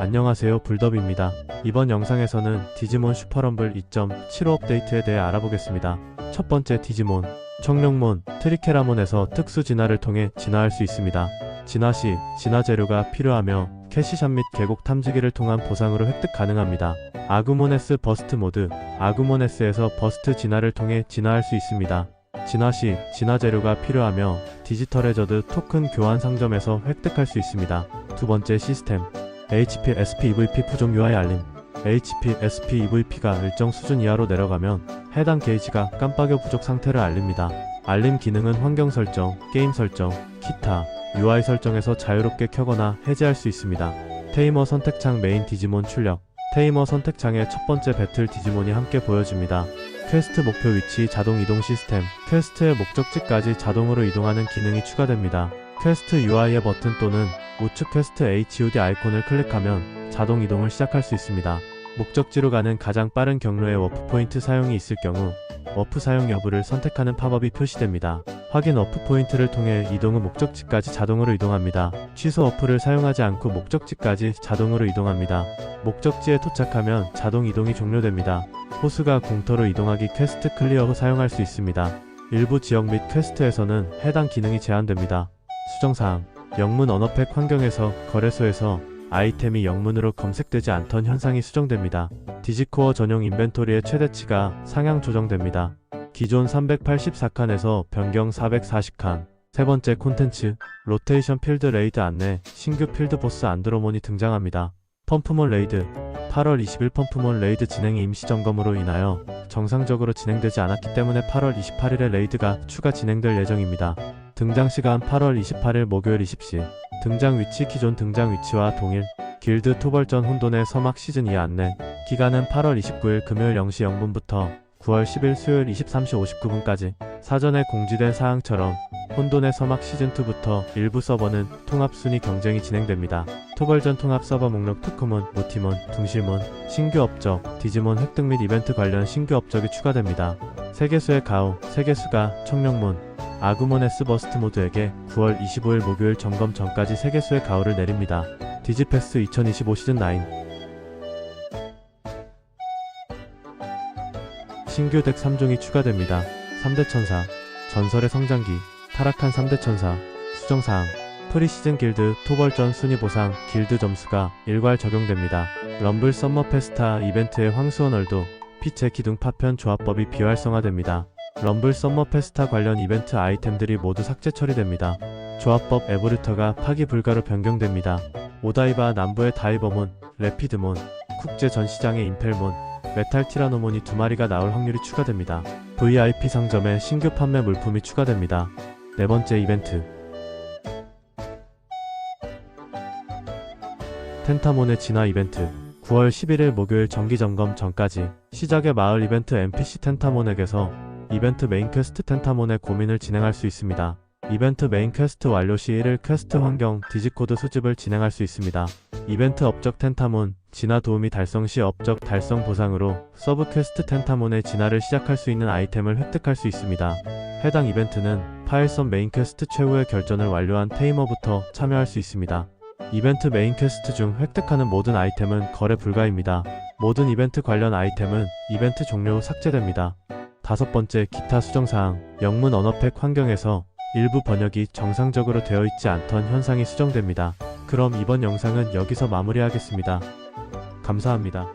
안녕하세요 불더비입니다. 이번 영상에서는 디지몬 슈퍼럼블 2.75 업데이트에 대해 알아보겠습니다. 첫 번째 디지몬 청룡몬 트리케라몬에서 특수 진화를 통해 진화할 수 있습니다. 진화 시 진화 재료가 필요하며 캐시샵 및 계곡 탐지기를 통한 보상으로 획득 가능합니다. 아구모네스 버스트 모드 아구모네스에서 버스트 진화를 통해 진화할 수 있습니다. 진화 시 진화 재료가 필요하며 디지털 해저드 토큰 교환 상점에서 획득할 수 있습니다. 두 번째 시스템 HP SP EVP 부족 UI 알림 HP SP EVP가 일정 수준 이하로 내려가면 해당 게이지가 깜빡여 부족 상태를 알립니다. 알림 기능은 환경 설정, 게임 설정, 기타, UI 설정에서 자유롭게 켜거나 해제할 수 있습니다. 테이머 선택창 메인 디지몬 출력 테이머 선택창에 첫 번째 배틀 디지몬이 함께 보여집니다. 퀘스트 목표 위치 자동 이동 시스템 퀘스트의 목적지까지 자동으로 이동하는 기능이 추가됩니다. 퀘스트 UI의 버튼 또는 우측 퀘스트 HUD 아이콘을 클릭하면 자동 이동을 시작할 수 있습니다. 목적지로 가는 가장 빠른 경로에 워프 포인트 사용이 있을 경우 워프 사용 여부를 선택하는 팝업이 표시됩니다. 확인 워프 포인트를 통해 이동 후 목적지까지 자동으로 이동합니다. 취소 워프를 사용하지 않고 목적지까지 자동으로 이동합니다. 목적지에 도착하면 자동 이동이 종료됩니다. 호수가 공터로 이동하기 퀘스트 클리어 후 사용할 수 있습니다. 일부 지역 및 퀘스트에서는 해당 기능이 제한됩니다. 수정사항 영문 언어팩 환경에서 거래소에서 아이템이 영문으로 검색되지 않던 현상이 수정됩니다. 디지코어 전용 인벤토리의 최대치가 상향 조정됩니다. 기존 384칸에서 변경 440칸 세 번째 콘텐츠 로테이션 필드 레이드 안내 신규 필드 보스 안드로몬이 등장합니다. 펌프몬 레이드 8월 20일 펌프몬 레이드 진행이 임시 점검으로 인하여 정상적으로 진행되지 않았기 때문에 8월 28일에 레이드가 추가 진행될 예정입니다. 등장 시간 8월 28일 목요일 20시 등장 위치 기존 등장 위치와 동일 길드 토벌전 혼돈의 서막 시즌 2 안내 기간은 8월 29일 금요일 0시 0분부터 9월 10일 수요일 23시 59분까지 사전에 공지된 사항처럼 혼돈의 서막 시즌2부터 일부 서버는 통합 순위 경쟁이 진행됩니다. 토벌전 통합 서버 목록 토크몬, 모티몬, 둥실몬, 신규 업적, 디지몬 획득 및 이벤트 관련 신규 업적이 추가됩니다. 세계수의 가오, 세계수가 청룡몬, 아구모네스 버스트 모드에게 9월 25일 목요일 점검 전까지 세계수의 가오를 내립니다. 디지패스 2025 시즌 9 신규 덱 3종이 추가됩니다. 3대 천사, 전설의 성장기, 타락한 3대 천사, 수정사항, 프리시즌 길드, 토벌전 순위 보상, 길드 점수가 일괄 적용됩니다. 럼블 썸머 페스타 이벤트의 황수원 얼도, 피체 기둥 파편 조합법이 비활성화됩니다. 럼블 썸머 페스타 관련 이벤트 아이템들이 모두 삭제 처리됩니다. 조합법 에보르터가 파기 불가로 변경됩니다. 오다이바 남부의 다이버몬, 레피드몬, 국제 전시장의 임펠몬, 메탈 티라노몬이 두 마리가 나올 확률이 추가됩니다. VIP 상점에 신규 판매 물품이 추가됩니다. 네 번째 이벤트. 텐타몬의 진화 이벤트. 9월 11일 목요일 정기 점검 전까지 시작의 마을 이벤트 NPC 텐타몬에게서 이벤트 메인 퀘스트 텐타몬의 고민을 진행할 수 있습니다. 이벤트 메인 퀘스트 완료 시 1일 퀘스트 환경 디지코드 수집을 진행할 수 있습니다. 이벤트 업적 텐타몬 진화 도우미 달성 시 업적 달성 보상으로 서브 퀘스트 텐타몬의 진화를 시작할 수 있는 아이템을 획득할 수 있습니다. 해당 이벤트는 파일섬 메인 퀘스트 최후의 결전을 완료한 테이머부터 참여할 수 있습니다. 이벤트 메인 퀘스트 중 획득하는 모든 아이템은 거래 불가입니다. 모든 이벤트 관련 아이템은 이벤트 종료 후 삭제됩니다. 다섯 번째 기타 수정사항 영문 언어팩 환경에서 일부 번역이 정상적으로 되어 있지 않던 현상이 수정됩니다. 그럼 이번 영상은 여기서 마무리하겠습니다. 감사합니다.